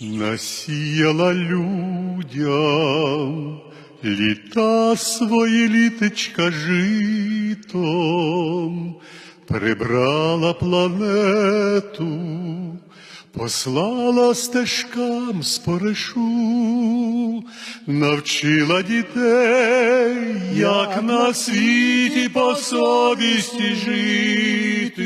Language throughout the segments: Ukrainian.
Насіяла людям літа свої літечка житом, прибрала планету, послала стежкам споришу, навчила дітей, як на світі по совісті жити.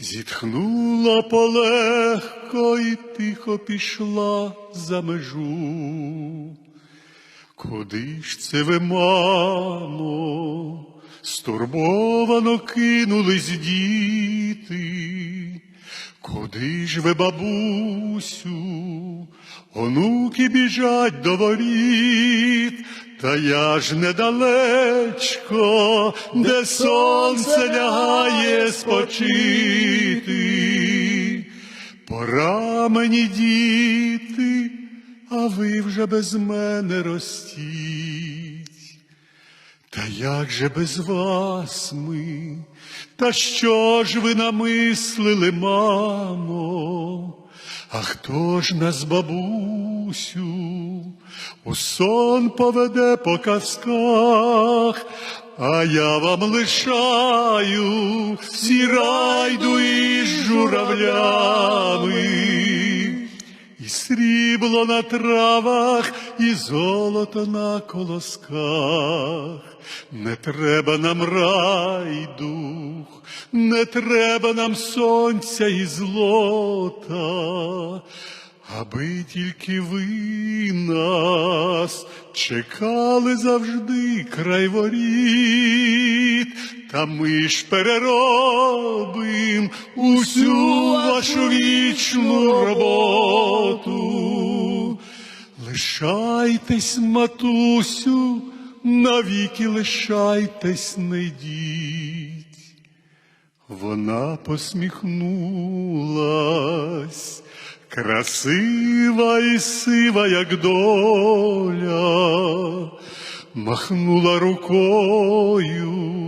Зітхнула полегко і тихо пішла за межу. Куди ж це ви, мамо, стурбовано кинулись діти? Куди ж ви, бабусю, онуки біжать до воріт, та я ж недалечко, де сонце лягає спочити. Мені діти, а ви вже без мене ростіть. Та як же без вас ми? Та що ж ви намислили, мамо? А хто ж нас, бабусю, у сон поведе по казках, а я вам лишаю сірайду із журавлями. І срібло на травах, і золото на колосках. Не треба нам райдух, не треба нам сонця і злота, аби тільки ви нас чекали завжди край воріт, та ми ж переробим усю вашу вічну роботу. Лишайтесь, матусю, навіки лишайтесь, не йдіть. Вона посміхнулась, красива і сива, як доля, махнула рукою,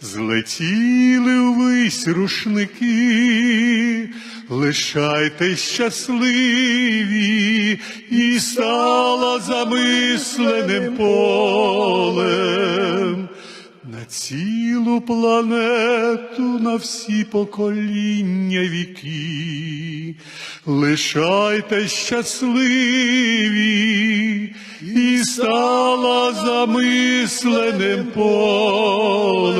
злетіли увись рушники, лишайте щасливі, і стала замисленим полем. На цілу планету, на всі покоління віки, лишайте щасливі, і стала замисленим полем.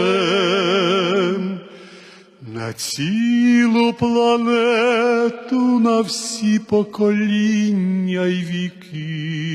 На цілу планету, на всі покоління й віки.